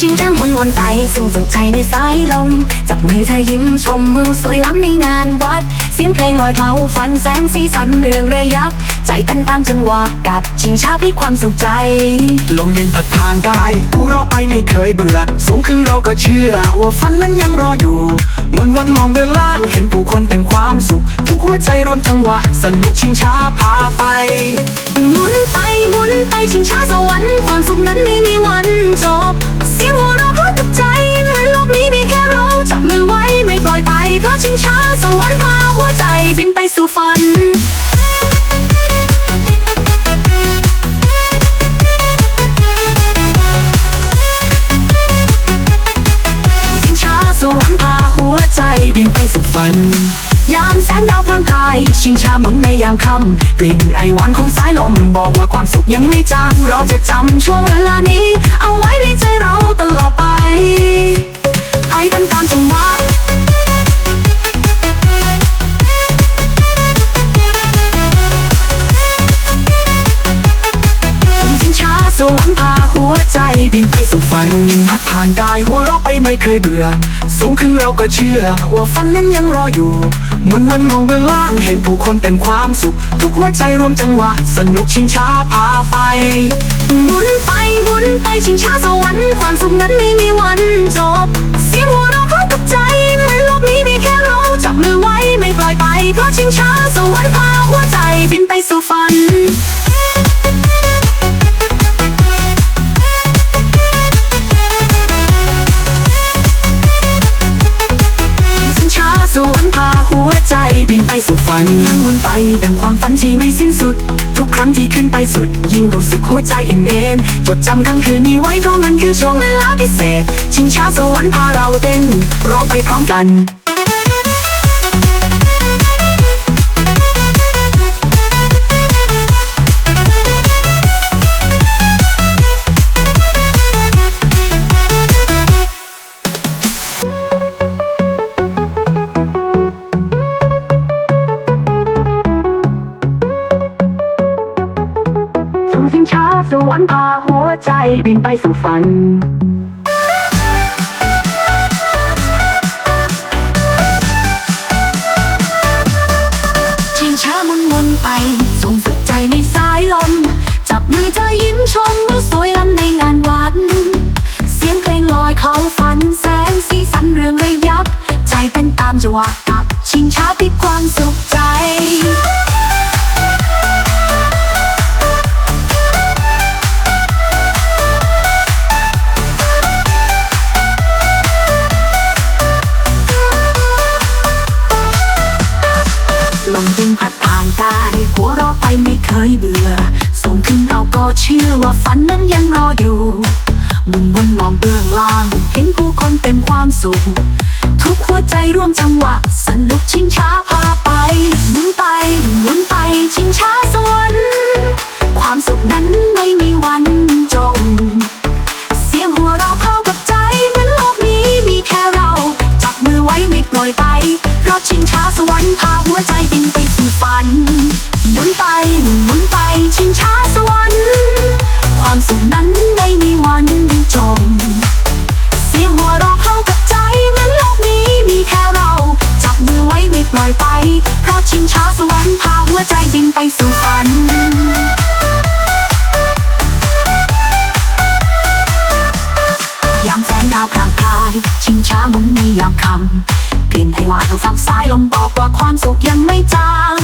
ชิงช้าหมุนวนไปสู่สุดใจในสายลม จับมือเธอยิ้มชมมือสวยล้ำในงานวัด เสียงเพลงลอยเคล้าฟันแสงสีสันเรืองระยับ ใจเต้นตามจังหวะกับชิงช้าพิความสุขใจ ลมเย็นพัดผ่านกายผู้เราไปไม่เคยเบื่อสูงขึ้นเราก็เชื่อว่าฝันนั้นยังรออยู่วันวันมองเดินลางเห็นผู้คนเป็นความสุข ทุกหัวใจรวมจังหวะสนุกชิงช้าพาไปหมุนไปหมุนไปชิงช้าสวรรค์ความสุขนั้นไม่มีวันจบ เสียงหัวเราะเพราะกับใจเหมือนโลกนี้มีแค่เราจับมือไว้ไม่ปล่อยไปเพราะชิงช้าสวรรค์พาหัวใจบินไปสู่ฝันชิงช้าสวรรค์พาหัวใจบินไปสู่ฝัน ชิงชาหมุนในยามค่ำกลิ่นไอหวานของสายลมบอกว่าความสุขยังไม่จางเราจะจำช่วงเวลานี้ เอาไว้ในใจเราตลอดไป ไปกันตามจังหวะ วใจบินไปสู่ฝันพัดผ่านกายหัวเราะไปไม่เคยเบื่อ สูงขึ้นเราก็เชื่อ ว่าฝันนั้นยังรออยู่เหมือนวันมองเดินล่างเห็นผู้คนเป็นความสุข ทุกหัวใจรวมจังหวะ สนุกชิงช้าพาไปหมุนไปหมุนไปชิงช้าสวรรค์ความสุขนั้นไม่มีวันจบ เสียงหัวเราะพร้อมกับใจเหมือนโลกนี้มีแค่เราจับมือไว้ไม่ปล่อยไปเพราะชิงช้าสวรรค์พาหัวใจบินไปสู่ฝัน ฝันวนไปดังความฝันที่ไม่สิ้นสุด ทุกครั้งที่ขึ้นไปสุด ยิ่งรู้สึกหัวใจเอ็นเอ็นจดจำครั้งคืนนี้ไว้เพราะมันคือช่วงเวลาพิเศษ ชิงช้าสวรรค์พาเราเต้นร้องไปพร้อมกัน งช้าสวรรค์พาหัวใจบินไปสู่ฝันชิงช้ามุนวนไปส่งสุดใจในสายลม จับมือเธอยิ้มชมว่าสวยล้ำในงานวัด เสียงเพลงลอยเขาฝันแสงสีสันเรื่องระยับ ใจเป็นตามจังหวะ สุข ทุกหัวใจร่วมจังหวะ สนุกชิงช้าพาไปหมุนไปหมุนไปชิงช้าสวรรค์ความสุขนั้นไม่มีวันจบเสียงหัวเราเข้ากับใจเหมือนโลกนี้มีแค่เรา จับมือไว้ไม่ปล่อยไปเพราะชิงช้าสวรรค์พาหัวใจบินไปสู่ฝันหมุนไปหมุนไปชิงช้า ยามค่ำพินให้วานของฝั่งซ้ายลมบอกว่าความสุขยังไม่จาง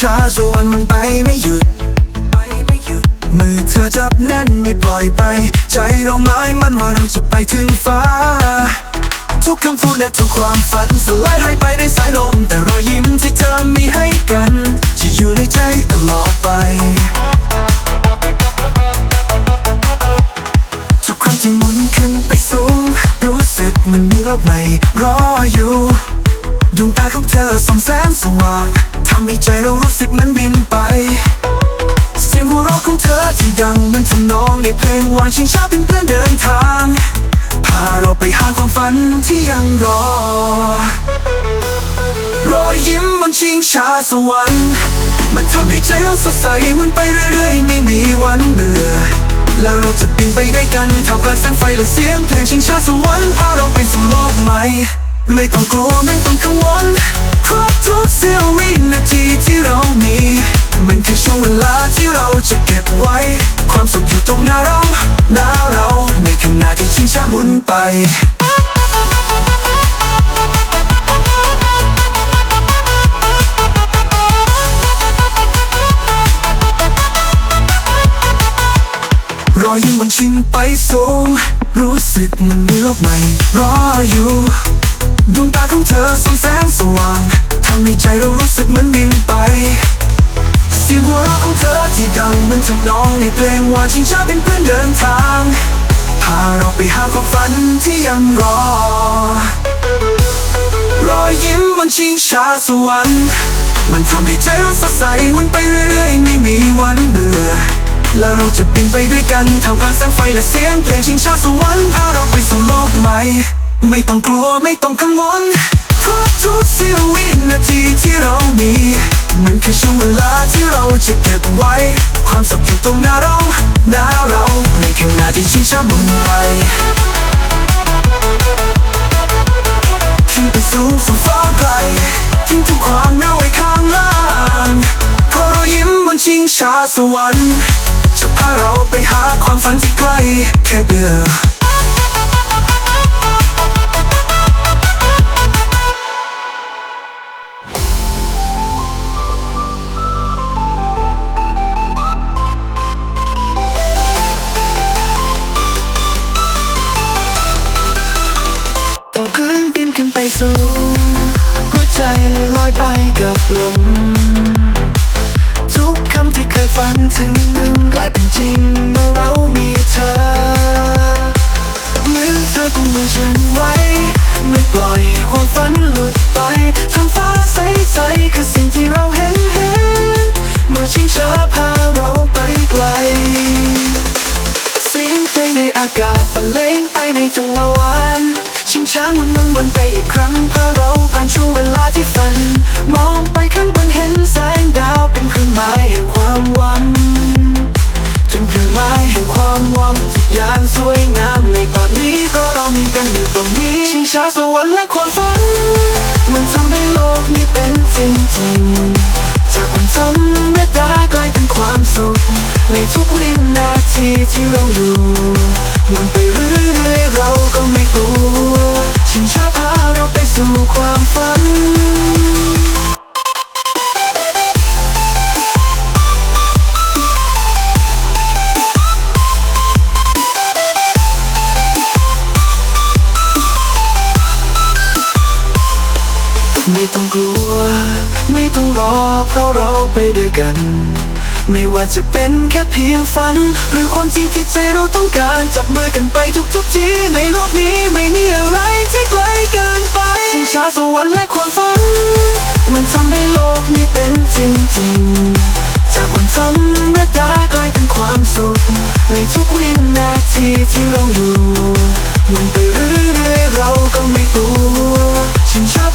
ช้าสวรรค์มันไปไม่หยุดไปไม่หยุด มือเธอจับแน่นไม่ปล่อยไป ใจเราหมายมันว่าเราจะไปถึงฟ้า ทุกคำพูดและทุกความฝันสลายหายไปในสายลม แต่รอยยิ้มที่เธอมีให้กันจะอยู่ในใจตลอดไปทุกครั้งที่หมุนขึ้นไปสูง รู้สึกมันมีโลกใหม่รออยู่ ดวงตาของเธอส่องแสงสว่าง ใจเรารู้สึกเหมันบินไป เสียงหัวเราะของเธอที่ดังเหมันทำนองในเพลงวานชิงช้าเป็นเพื่อนเดินทาง พาเราไปหาความฝันที่ยังรอ รอยยิ้มบนชิงช้าสวรรค์ มันทำให้ใจเราสดใสมันไปเรื่อยๆ ไม่มีวันเบื่อแล้วเราจะบินไปด้วยกันท่ามกลางแสงไฟและเสียงเพลงชิงช้าสวรรค์พาเราไปสู่โลกใหม่ ไม่ต้องกลัวไม่ต้องกังวล ทุกเสี้ยววินาทีที่เรามี มันคือช่วงเวลาที่เราจะเก็บไว้ ความสุขอยู่ตรงหน้าเราหน้าเราในขณะที่ชิงช้าหมุนไปรอยยิ้มมันชิงไปสูง รู้สึกมันมีโลกใหม่รออยู่ ดวงตาของเธอส่องแสงสว่างำให้ใจเรารู้สึกเหมือนบินไป เสียงหัวเราะของเธอที่ดังเหมันทำนองในเพลงว่าชิงช้าเป็นเพื่อนเดินทางพาเราไปหาความฝันที่ยังรอ รอยยิ้มบนชิงช้าสวรรค์มันทำให้ใจเราสดใสมันไปเรื่อยๆไม่มีวันเบื่อแล้วเราจะบินไปด้วยกันท่ามกลางแสงไฟและเสียงเพลงชิงช้าสวรรค์พาเราไปสู่โลกใหม่ ไม่ต้องกลัวไม่ต้องกังวล เพราะทุกเสี้ยววินาทีที่เรามีมันคือช่วงเวลาที่เราจะเก็บไว้ ความสุขอยู่ตรงหน้าเราหน้าเราในขณะที่ชิงช้ามุนไปขึ้นไปสูงสู่ฟ้าไกลทิ้งทุกความเหงาไว้ข้างล่างเพราะรอยยิ้มบนชิงช้าสวรรค์จะพาเราไปหาความฝันที่ใกล้แค่เดือ ที่เราอยู่มันไปเรื่อยๆเราก็ไม่กลัวชิงช้าพาเราไปสู่ความฝันไม่ต้องกลัว ไม่ต้องรอเพราะเราไปด้วยกัน ไม่ว่าจะเป็น เพียงฝัน หรือความจริงที่ใจเราต้องการจับมือกันไปทุกๆที่ในโลกนี้ไม่มีอะไรที่ไกลเกินไปชิงช้าสวรรค์และความฝัน มันทำให้โลกนี้เป็นจริงจริงจากความสำเร็จได้กลายเป็นความสุข ในทุกวินาทีที่เราอยู่มันไปเรื่อยๆเราก็ไม่กลัวชิงช้า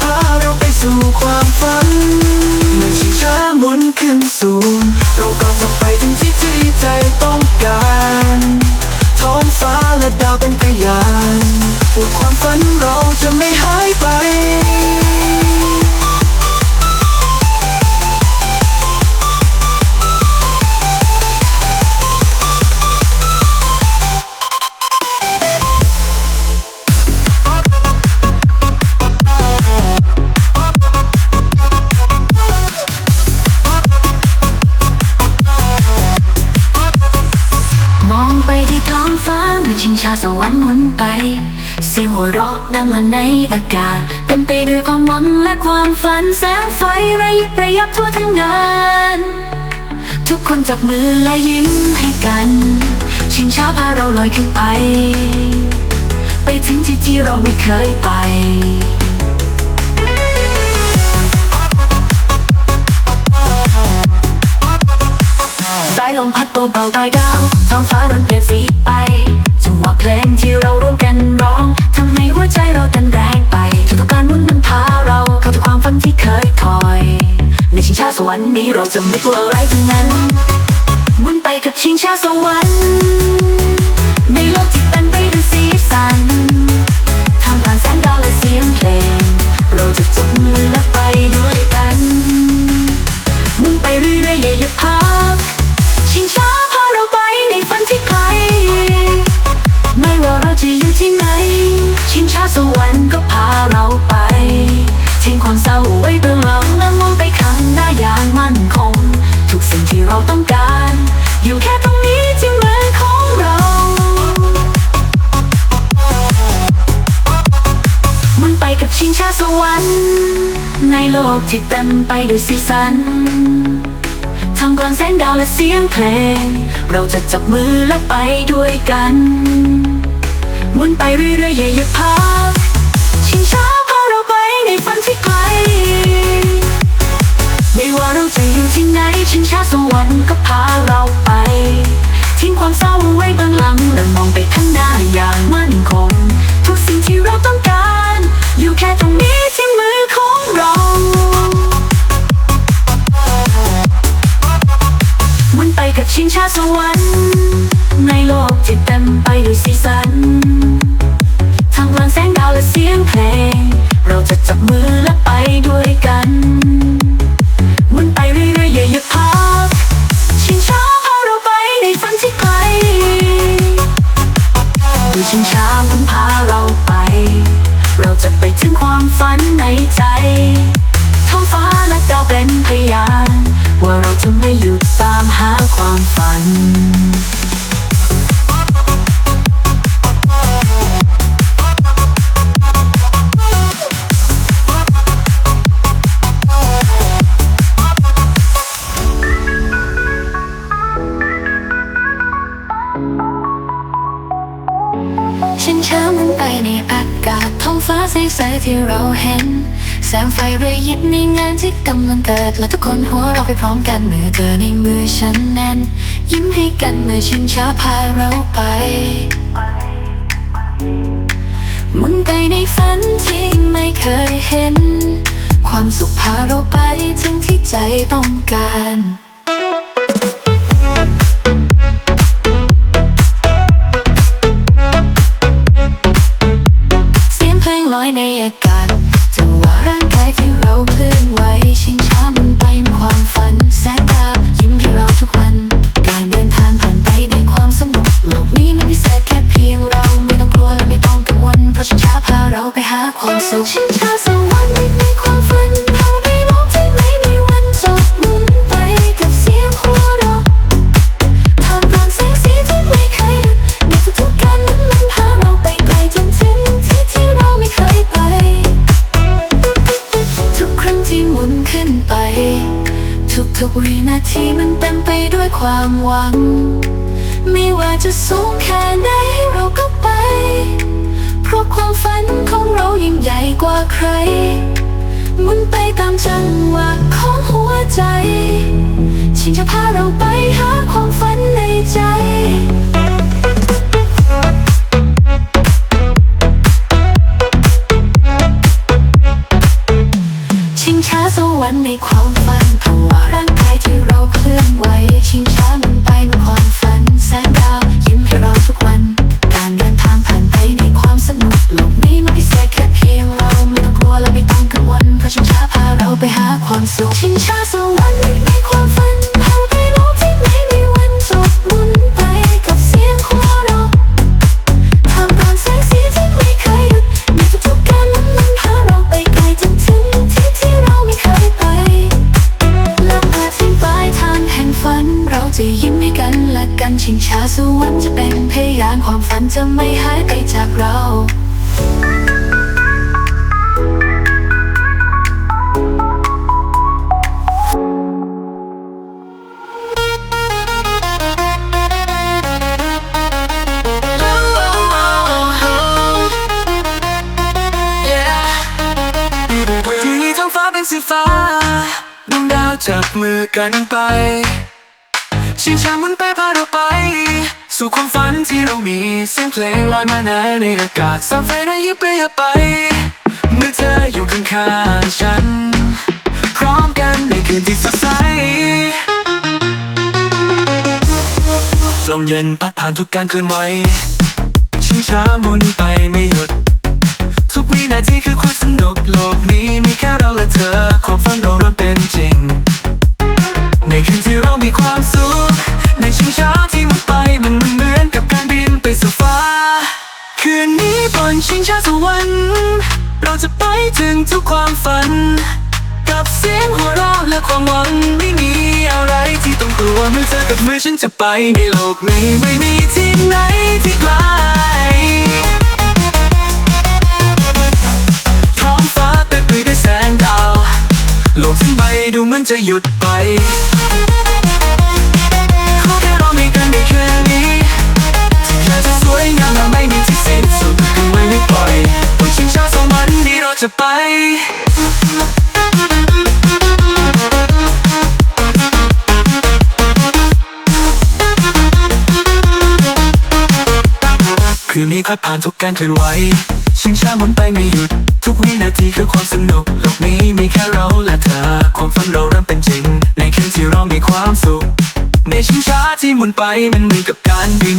มือและยิ้มให้กัน ชิงช้าพาเราลอยขึ้นไป ไปถึงที่ที่เราไม่เคยไปสายลมพัดตัวเบาใต่อยดาวท้องฟ้าเริ่มเปลี่ยนสีไปจังหวะเพลงที่เราร่วมกันร้องทำให้หัวใจเราเต้นแรงไปทุกการมุนมันพาเราเข้าถึงความฝันที่เคยคอย ในชิงช้าสวรรค์นี้เราจะไม่กลัวอะไรทั้งนั้น หมุนไปกับชิงชาสวรรค์ในโลกที่เต็มไปด้วยสีสันทำกลางแสงดาวและเสียงเพลง เราจะจับมือและไปด้วยกันมุนไปเรื่อยๆอย่าหยุดพักชิงช้าพาเราไปในฝันที่ไกลไม่ว่าเราจะอยู่ที่ไหน ชิงช้าสวรรค์ก็พาเราไป ลกที่เต็มไปด้วยสีสันทำกลางแสงดาวและเสียงเพลง เราจะจับมือและไปด้วยกันหมุนไปเรื่อยๆอย่าหยุดพักชิงช้าพาเราไปในฝันที่ไกล ไม่ว่าเราจะอยู่ที่ไหนชิงช้าสวรรค์ก็พาเราไปทิ้งความเศร้าไว้เบื้องหลังและมองไปข้างหน้าอย่างมั่นคง ทุกสิ่งที่เราต้องการ อยู่แค่ตรงนี้ เรามันไปกับชิงช้าสวรรค์ ในโลกที่เต็มไปด้วยสีสันทางกลางแสงดาวและเสียงเพลง เราจะจับมือและไปด้วยกัน ช้ามันไปในอากาศท้องฟ้าใสๆที่เราเห็น แสงไฟระยิบในงานที่กำลังเกิด และทุกคนหัวเราไปพร้อมกันเมื่อเธอในมือฉันแน่น ยิ้มให้กันเมื่อฉันช้าพาเราไปมุนไปในฝันที่ไม่เคยเห็น ความสุขพาเราไปถึงที่ใจต้องการ ไป สีฟ้าดวงดาวจับมือกันไป ชิงช้ามุนไปพาเราไป สู่ความฝันที่เรามีเสียงเพลงลอยมาในอากาศสามไฟได้ยิบไปย่าไปเมื่อเธออยู่ข้างๆฉัน พร้อมกันในคืนที่สดใสลมเย็นพัดผ่านทุกการเคลื่อนไหวชิงช้ามุนไปไม่หยุด ทุกวินาทีคือความสนุกโลกนี้มีแค่เราและเธอความฝันเราเริ่มเป็นจริง ในคืนที่เรามีความสุขในชิงช้าที่มุนไปมันเหมือนกับการบินไปสู่ฟ้า คืนนี้บนชิงช้าสวรรค์เราจะไปถึงทุกความฝัน กับเสียงหัวเราะและความหวังไม่มีอะไรที่ต้องกลัวเมื่อเธอกับมือฉันจะไปในโลกนี้ไม่มีที่ไหนที่ไกล ด้วยแสงดาว โลกทั้งใบดูเหมือนจะหยุดไปขอแค่เรามีกันในคืนนี้ที่แค่จะสวยงามและไม่มีที่สิ้นสุดคือไม่ไม่ปล่อยบนชิงช้าสวรรค์นี้เราจะไปคืนนี้พัดผ่านทุกการเคลื่อนไหว ชิงช้าหมุนไปไม่หยุด ทุกวินาทีคือความสนุกโลกนี้มีแค่เราและเธอ ความฝันเราเริ่มเป็นจริง ในคืนที่เรามีความสุข ในชิงช้าที่หมุนไปมันเหมือนกับการบิน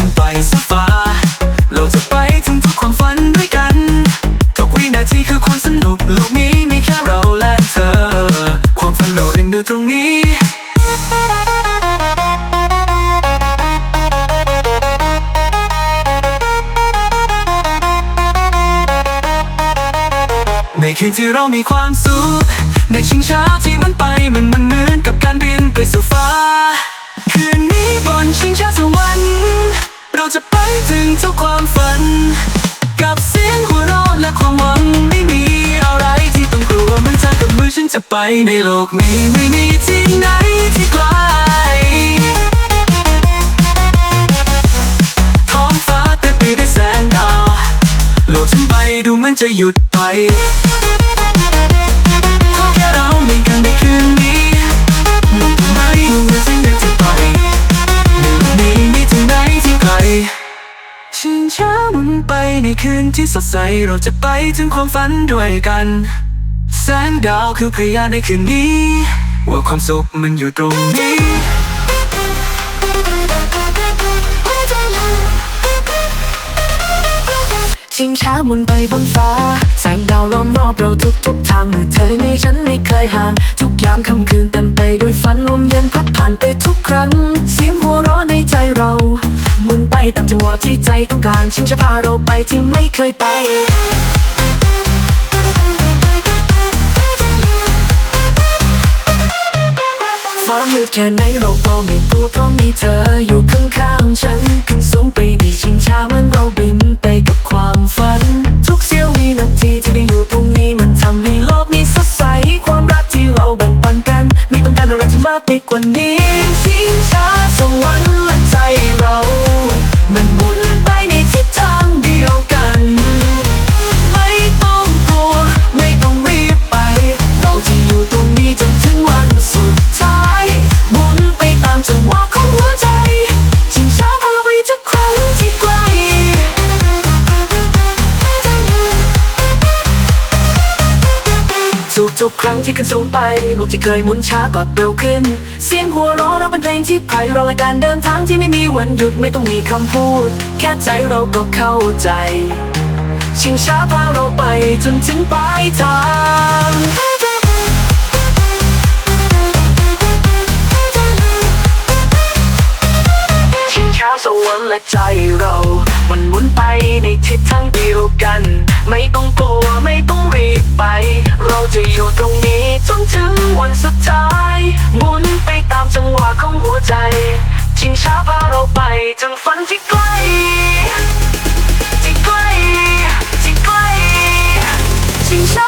จะหยุดไปขอแค่เรามีกันในคืนนี้โลกทั้งใบดูเหมือนสิ่งเดียวที่ไปในโลกนี้มีที่ไหนที่ไกลชิงช้ามุนไปในคืนที่สดใสเราจะไปถึงความฝันด้วยกัน แสงดาวคือพยานในคืนนี้ ว่าความสุขมันอยู่ตรงนี้ ชิงช้าหมุนไปบนฟ้า แสงดาวล้อมรอบเราทุกทุกๆทางเมื่อเธอในฉันไม่เคยห่าง ทุกยามค่ำคืนเต็มไปด้วยฝันลมเย็นพัดผ่านไปทุกครั้ง เสียงหัวเราะในใจเราหมุนไปตามจังหวะที่ใจต้องการ ชิงจะพาเราไปที่ไม่เคยไปฟ้ามืดแค่ไหนเราก็ไม่กลัวเพราะมีเธออยู่ข้างๆฉันขึ้นสูงไปดีชิงช้าเหมันเราบินไป ความฝัน ทุกเสี้ยววินาทีที่ได้อยู่ตรงนี้มันทำให้โลกนี้สดใส ความรักที่เราแบ่งปันกัน มีต้องการอะไรที่มากไปกว่านี้สิงช้าสวรรค์ ครั้งที่ขึ้นสูงไปโลกที่เคยหมุนช้าก็เร็วขึ้น เสียงหัวเราะเราเป็นเพลงที่ไพเราะและการเดินทางที่ไม่มีวันหยุดไม่ต้องมีคำพูด แค่ใจเราก็เข้าใจ ชิงช้าพาเราไปจนถึงปลายทางชิงช้าสวรรค์และใจเรา มันหมุนไปในทิศทางเดียวกัน ไม่ต้องกลัวไม่ต้องรีบไป เราจะอยู่ตรงนี้จนถึงวันสุดท้ายหมุนไปตามจังหวะของหัวใจชิงช้าพาเราไปจนฝันที่ใกล้ที่ใกล้ที่ใกล้ชิงช้า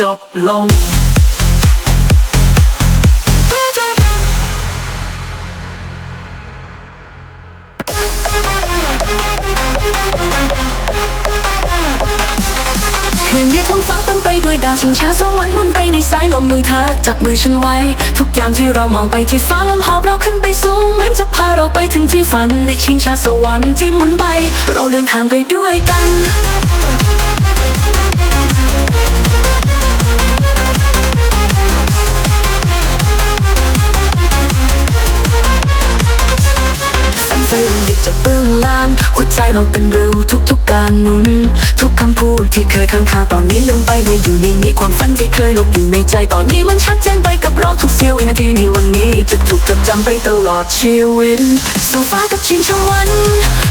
จบลงคืนนี้ท้องฟ้าเต็มไปด้วยดาวชิงช้าสวรรค์มุนไปในสายลมมือเธอจับมือฉันไว้ ทุกอย่างที่เรามองไปที่ฟ้าลมหอบเราขึ้นไปสูงเหมือนจะพาเราไปถึงที่ฝันในชิงช้าสวรรค์ที่หมุนไป เราเดินทางไปด้วยกัน แสงไฟมันดิบจากเบื้องล่างหัวใจเราเป็นเร็วทุกๆการหมุน ทุกคำพูดที่เคยค้างคาตอนนี้ลืมไปไม่อยู่ในนี้ความฝันที่เคยหลบอยู่ในใจตอนนี้มันชัดเจนไปกับเราทุกเสี้ยววินาทีในวันนี้ จะถูกจดจำไปตลอดชีวิตสู่ฟ้ากับชิงชวัน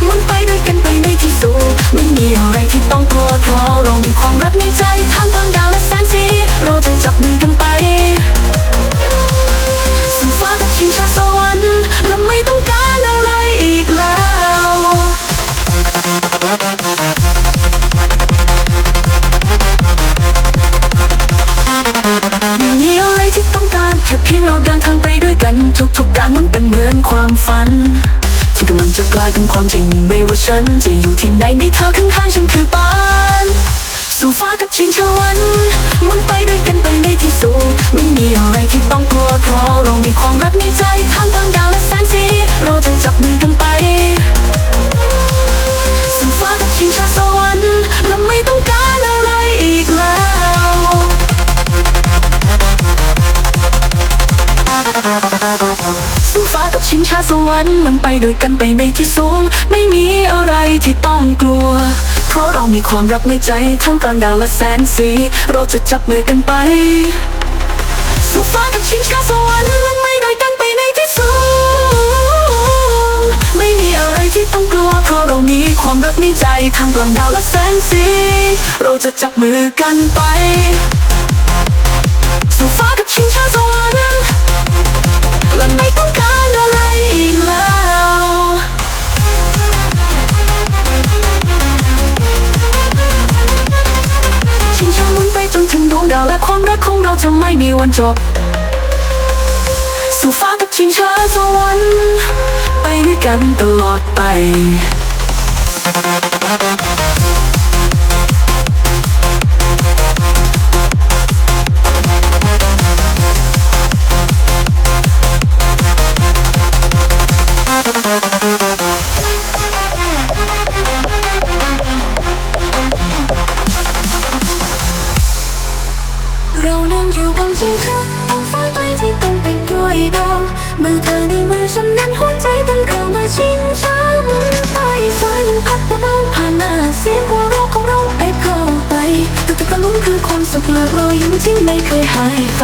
มันไปด้วยกันไปในที่สุดไม่มีอะไรที่ต้องกลัวเพราะเรามีความรักในใจท่ามกลางดาวและแสงสีเราจะจับมือกันไปสู่ฟ้ากับชิงชาสวรรค์และไม่ต้อง เราเดินทางไปด้วยกัน ทุกๆกานมันเป็นเหมือนความฝัน ที่กำลังจะกลายเป็นความจริงไม่ว่าฉันจะอยู่ที่ไหนมีเธอข้างๆฉันคือบ้านสู่ฟ้ากับชิงชวันมันไปด้วยกันไปในที่สุดไม่มีอะไรที่ต้องกลัวเพราะเรามีความรักในใจท่างทางดาวและแสงสีเราจะจับมือกันไป ชิงชาสวรรค์มันไปด้วยกันไปในที่สูง ไม่มีอะไรที่ต้องกลัว เพราะเรามีความรักในใจทั้งกลางดาวและแสนสี เราจะจับมือกันไปสู่ฟ้ากับชิงชาสวรรค์มันไม่ด้วยกันไปในที่สูง ไม่มีอะไรที่ต้องกลัว เพราะเรามีความรักในใจทั้งกลางดาวและแสนสี เราจะจับมือกันไป จะไม่มีวันจบ สู่ฟ้ากับชิงช้าสวรรค์ไปด้วยกันตลอดไป รอยยิ้มที่ไม่เคยหายไป